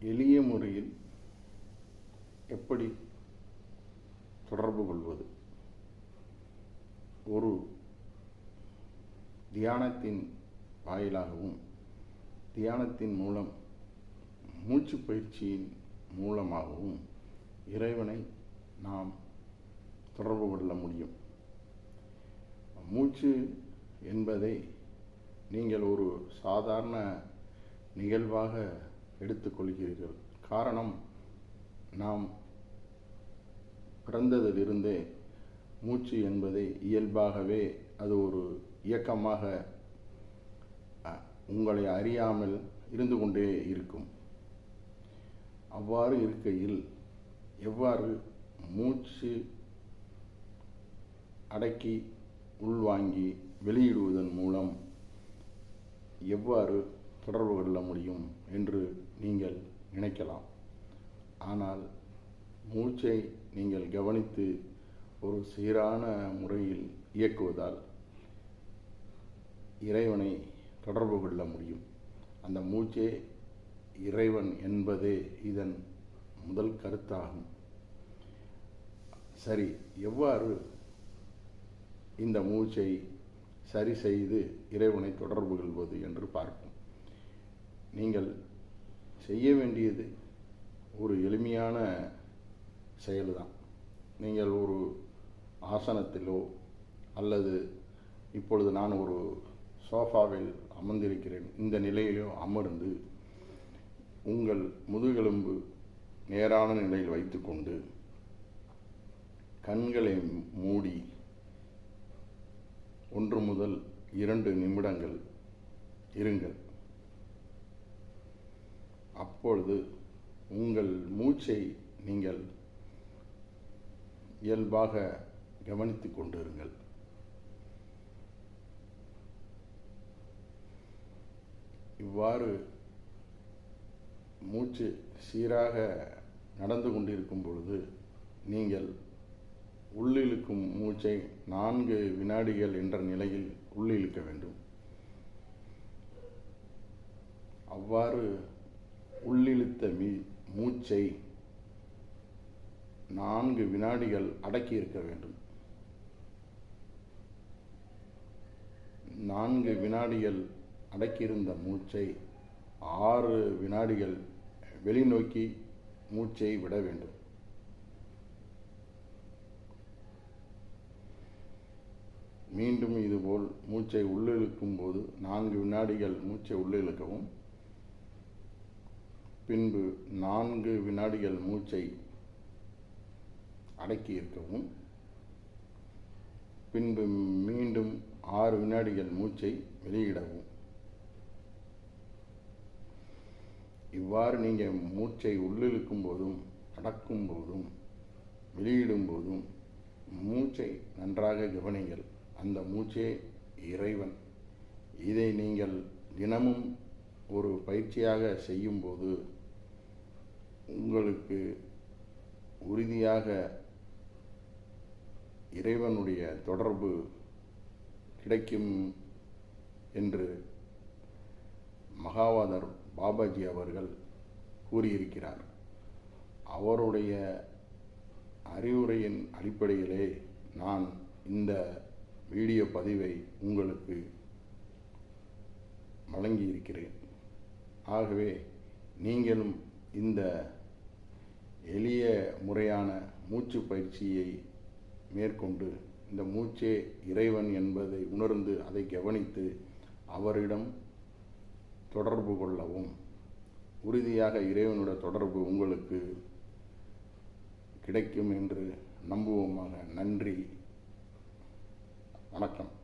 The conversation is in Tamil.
எளிய முறையில் எப்படி தொடர்பு கொள்வது? ஒரு தியானத்தின் வாயிலாகவும் தியானத்தின் மூலம் மூச்சு பயிற்சியின் மூலமாகவும் இறைவனை நாம் தொடர்பு கொள்ள முடியும். மூச்சு என்பதை நீங்கள் ஒரு சாதாரண நிகழ்வாக எடுத்துக்கொள்கிறீர்கள். காரணம் நாம் பிறந்ததிலிருந்தே மூச்சு என்பதை இயல்பாகவே அது ஒரு இயக்கமாக உங்களை அறியாமல் இருந்து கொண்டே இருக்கும். அவ்வாறு இருக்கையில் எவ்வாறு மூச்சு அடக்கி உள்வாங்கி வெளியிடுவதன் மூலம் எவ்வாறு தொடர்பு கொள்ள முடியும் என்று நீங்கள் நினைக்கலாம். ஆனால் மூச்சை நீங்கள் கவனித்து ஒரு சீரான முறையில் இயக்குவதால் இறைவனை தொடர்பு கொள்ள முடியும். அந்த மூச்சே இறைவன் என்பதே இதன் முதல் கருத்தாகும். சரி எவ்வாறு இந்த மூச்சை சரி செய்து இறைவனை தொடர்பு கொள்வது என்று பார்ப்போம். நீங்கள் செய்ய வேண்டியது ஒரு எளிமையான செயல்தான். நீங்கள் ஒரு ஆசனத்திலோ அல்லது இப்பொழுது நான் ஒரு சோஃபாவில் அமர்ந்திருக்கிறேன். இந்த நிலையிலோ அமர்ந்து உங்கள் முதுகெலும்பு நேரான நிலையில் வைத்துக்கொண்டு கண்களை மூடி ஒன்று முதல் இரண்டு நிமிடங்கள் இருங்கள். அப்பொழுது உங்கள் மூச்சை நீங்கள் இயல்பாக கவனித்துக் கொண்டிருங்கள். இவ்வாறு மூச்சு சீராக நடந்து கொண்டிருக்கும் பொழுது நீங்கள் உள்ளிழுக்கும் மூச்சை நான்கு வினாடிகள் என்ற நிலையில் உள்ளிழுக்க வேண்டும். அவ்வாறு உள்ளிழுத்த மீ மூச்சை நான்கு வினாடிகள் அடக்கி இருக்க வேண்டும். நான்கு வினாடிகள் அடக்கியிருந்த மூச்சை ஆறு வினாடிகள் வெளிநோக்கி மூச்சை விட வேண்டும். மீண்டும் இதுபோல் மூச்சை உள்ளிழுக்கும் போது நான்கு வினாடிகள் மூச்சை உள்ளிழுக்கவும். பின்பு நான்கு வினாடிகள் மூச்சை அடக்கி இருக்கவும் பின்பு மீண்டும் ஆறு வினாடிகள் மூச்சை வெளியிடவும். இவ்வாறு நீங்கள் மூச்சை உள்ளிழுக்கும் போதும் அடக்கும் போதும் வெளியிடும் போதும் மூச்சை நன்றாக கவனிங்கள். அந்த மூச்சே இறைவன். இதை நீங்கள் தினமும் ஒரு பயிற்சியாக செய்யும்போது உங்களுக்கு உறுதியாக இறைவனுடைய தொடர்பு கிடைக்கும் என்று மகாவாதர் பாபாஜி அவர்கள் கூறியிருக்கிறார். அவருடைய அறிவுரையின் அடிப்படையிலே நான் இந்த வீடியோ பதிவை உங்களுக்கு வழங்கியிருக்கிறேன். ஆகவே நீங்களும் இந்த எளிய முறையான மூச்சு பயிற்சியை மேற்கொண்டு இந்த மூச்சே இறைவன் என்பதை உணர்ந்து அதை கவனித்து அவரிடம் தொடர்பு கொள்ளவும். உறுதியாக இறைவனுடைய தொடர்பு உங்களுக்கு கிடைக்கும் என்று நம்புவோமாக. நன்றி. வணக்கம்.